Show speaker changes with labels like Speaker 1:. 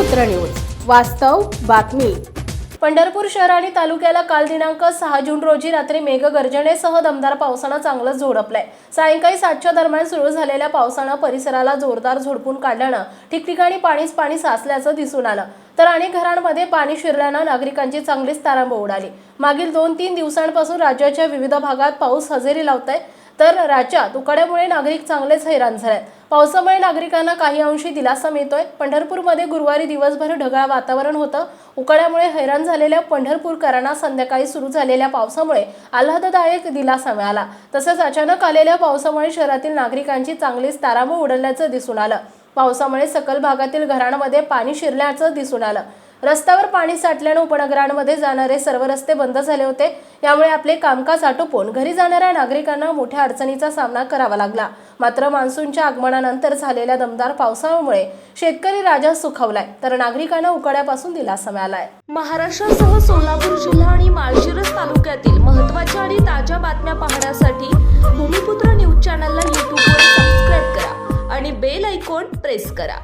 Speaker 1: पुत्र न्यूज. वास्तव बातमी. पंढरपूर शहर आणि तालुक्याला काल दिनांक सहा जून रोजी रात्री मेघगर्जनेसह दमदार पावसानं चांगलंच झोडपलंय. सायंकाळी सातच्या दरम्यान सुरू झालेल्या पावसानं परिसराला जोरदार झोडपून काढल्यानं ठिकठिकाणी पाणीच पाणी साचल्याचं दिसून आलं. तर अनेक घरांमध्ये पाणी शिरल्यानं नागरिकांची चांगलीच तारांब उडाली. मागील दोन तीन दिवसांपासून राज्याच्या विविध भागात पाऊस हजेरी लावतोय. तर राज्यात उकाड्यामुळे नागरिक चांगलेच हैराण झाले पावसामुळे नागरिकांना काही अंशी दिलासा मिळतोय. पंढरपूरमध्ये गुरुवारी दिवसभर ढगाळ वातावरण होतं. उकाड्यामुळे हैराण झालेल्या पंढरपूरकरांना संध्याकाळी सुरू झालेल्या पावसामुळे आल्हाददायक दिलासा मिळाला. तसंच अचानक आलेल्या पावसामुळे शहरातील नागरिकांची चांगलीच तारांबळ उडल्याचं दिसून आलं. पावसामुळे सकल भागातील घरांमध्ये पाणी शिरल्याचं दिसून आलं. रस्त्यावर पाणी साठल्यानं उपनगरांमध्ये जाणारे सर्व रस्ते बंद झाले होते. यामुळे आपले कामकाज आटोपून घरी जाणाऱ्या नागरिकांना मोठ्या अडचणीचा सामना करावा लागला. मात्र मान्सूनच्या आगमनानंतर झालेल्या दमदार पावसामुळे शेतकरी राजा सुखावलाय तर नागरिकांना उकाड्यापासून दिलासा मिळालाय.
Speaker 2: महाराष्ट्रासह सोलापूर जिल्हा आणि माळशिरस तालुक्यातील महत्त्वाच्या आणि ताज्या बातम्या पाहण्यासाठी भूमिपुत्र न्यूज चॅनलला यूट्यूबवर सबस्क्राईब करा आणि बेल ऐकॉन प्रेस करा.